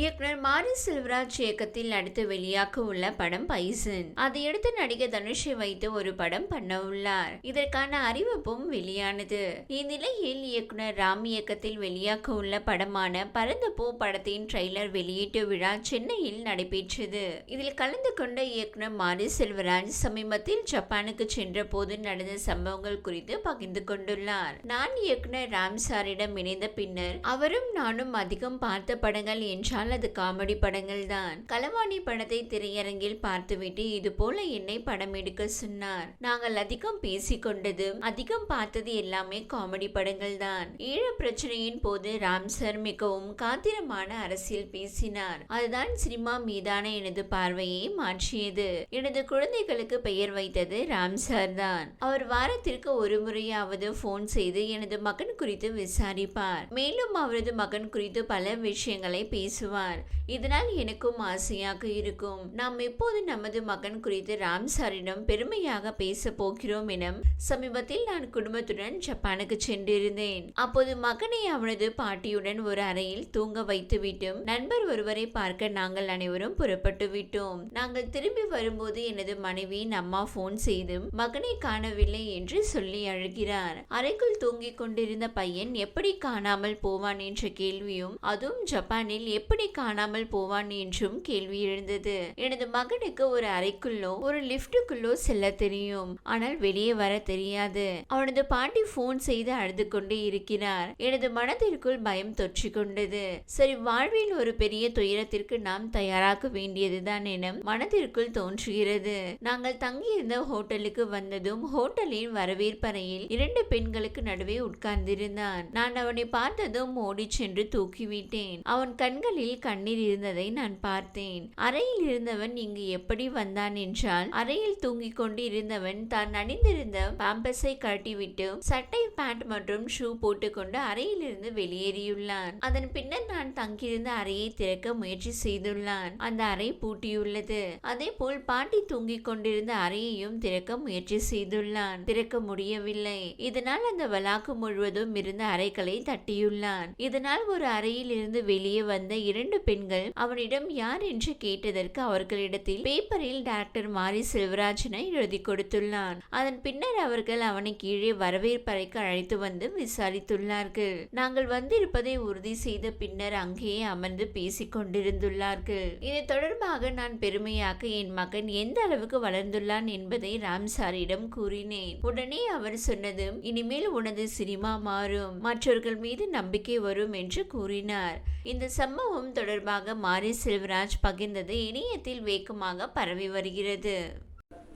இயக்குனர் மாரி செல்வராஜ் இயக்கத்தில் அடுத்து வெளியாக உள்ள படம் பைசன். அதையடுத்து நடிகர் தனுஷை வைத்து ஒரு படம் பண்ண உள்ளார் இதற்கான அறிவிப்பும் வெளியானது. இந்நிலையில் இயக்குனர் ராம் இயக்கத்தில் வெளியாக உள்ள படமான பரந்த பூ படத்தின் ட்ரெய்லர் வெளியீட்டு விழா சென்னையில் நடைபெற்றது. இதில் கலந்து கொண்ட இயக்குனர் மாரி செல்வராஜ் சமீபத்தில் ஜப்பானுக்கு சென்ற போது நடந்த சம்பவங்கள் குறித்து பகிர்ந்து கொண்டுள்ளார். நான் இயக்குனர் ராம் சாரிடம் இணைந்த பின்னர் அவரும் நானும் அதிகம் பார்த்த படங்கள் என்றால் அல்லது காமெடி படங்கள் தான். களவாணி படத்தை திரையரங்கில் பார்த்துவிட்டு இது போல என்னை படம் எடுக்க சொன்னார். நாங்கள் அதிகம் பேசிக்கொண்டதும் அதிகம் பார்த்தது எல்லாமே காமெடி படங்கள் தான். ஈழ பிரச்சனையின் போது ராம் சார் மிகவும் காத்திரமான அரசியல் பேசினார். அதுதான் சினிமா மீதான எனது பார்வையை மாற்றியது. எனது குழந்தைகளுக்கு பெயர் வைத்தது ராம் சார் தான். அவர் வாரத்திற்கு ஒரு முறையாவது போன் செய்து எனது மகன் குறித்து விசாரிப்பார். மேலும் அவரது மகன் குறித்து பல விஷயங்களை பேசுவார். பேசுவார் இதனால் எனக்கும் ஆசையாக இருக்கும். நாம் எப்போது நமது மகன் குறித்து ராம் சாரிடம் பெருமையாக பேச போகிறோம் என சமீபத்தில் நான் குடும்பத்துடன் ஜப்பானுக்கு சென்றிருந்தேன். அப்போது மகனை அவனது பாட்டியுடன் ஒரு அறையில் தூங்க வைத்துவிட்டு நண்பர் ஒருவரை பார்க்க நாங்கள் அனைவரும் புறப்பட்டு விட்டோம். நாங்கள் திரும்பி வரும்போது எனது மனைவியின் அம்மா போன் செய்தும் மகனை காணவில்லை என்று சொல்லி அழுகிறார். அறைக்குள் தூங்கிக் கொண்டிருந்த பையன் எப்படி காணாமல் போவான்? என்ற கேள்வியும் அதுவும் ஜப்பானில் எப்படி காணாமல் போவான் என்றும் கேள்வி எழுந்தது. எனது மகனுக்கு ஒரு அறைக்குள்ளோ ஒரு லிப்டுக்குள்ளோ செல்ல தெரியும். ஆனால் வெளியே வர தெரியாது. அவனது பாட்டி போன் செய்து அழுது கொண்டே இருக்கிறார். எனது மனதிற்குள் பயம் தொற்றி கொண்டது. சரி வாழ்வில் ஒரு பெரிய துயரத்திற்கு நாம் தயாராக வேண்டியதுதான் என மனதிற்குள் தோன்றுகிறது. நாங்கள் தங்கியிருந்த ஹோட்டலுக்கு வந்ததும் ஹோட்டலின் வரவேற்பறையில் இரண்டு பெண்களுக்கு நடுவே உட்கார்ந்திருந்தான். நான் அவனை பார்த்ததும் ஓடிச் சென்று தூக்கிவிட்டேன். அவன் கண்களில் கண்ணீர் இருந்ததை நான் பார்த்தேன். அறையில் இருந்தவன் இங்கு எப்படி வந்தான் என்றால் அறையில் தூங்கிக் கொண்டு இருந்தவன் தான் அணிந்திருந்த பாம்பஸை கட்டிவிட்டு சட்டை பேண்ட் மற்றும் ஷூ போட்டுக்கொண்டு அறையிலிருந்து வெளியேறியுள்ளான். அதன் பின்னர் நான் தங்கியிருந்த அறையை திறக்க முயற்சி செய்துள்ளான். அந்த அறை பூட்டியுள்ளது. அதே போல் பாட்டி தூங்கிக் கொண்டிருந்த அறையையும் திறக்க முயற்சி செய்துள்ளான். திறக்க முடியவில்லை. இதனால் அந்த வளாக்கு முழுவதும் இருந்த அறைகளை தட்டியுள்ளான். இதனால் ஒரு அறையில் இருந்து வெளியே வந்த இரண்டு இரண்டு பெண்கள் அவனிடம் யார் என்று கேட்டதற்கு அவர்களிடத்தில் பேப்பரில் டாக்டர் மாரி செல்வராஜனை எழுதி கொடுத்துள்ளான். அதன் பின்னர் அவர்கள் அவனை கீழே வரவேற்பறைக்கு அழைத்து வந்து விசாரித்துள்ளார்கள். நாங்கள் வந்திருப்பதை உறுதி செய்த பின்னர் அங்கேயே அமர்ந்து பேசிக் கொண்டிருந்துள்ளார்கள். இது தொடர்பாக நான் பெருமையாக என் மகன் எந்த அளவுக்கு வளர்ந்துள்ளான் என்பதை ராம்சாரிடம் கூறினேன். உடனே அவர் சொன்னது இனிமேல் உனது சினிமா மாறும். மற்றவர்கள் மீது நம்பிக்கை வரும் என்று கூறினார். இந்த சம்பவம் சம்பவம் தொடர்பாக மாரி செல்வராஜ் பகிர்ந்தது. இணையத்தில் வேகமாக பரவி வருகிறது.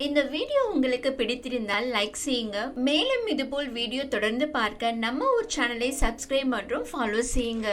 இந்த வீடியோ உங்களுக்கு பிடித்திருந்தால் லைக் செய்யுங்க. மேலும் இதுபோல் வீடியோ தொடர்ந்து பார்க்க நம்ம ஒரு சேனலை சப்ஸ்கிரைப் மற்றும் ஃபாலோ செய்யுங்க.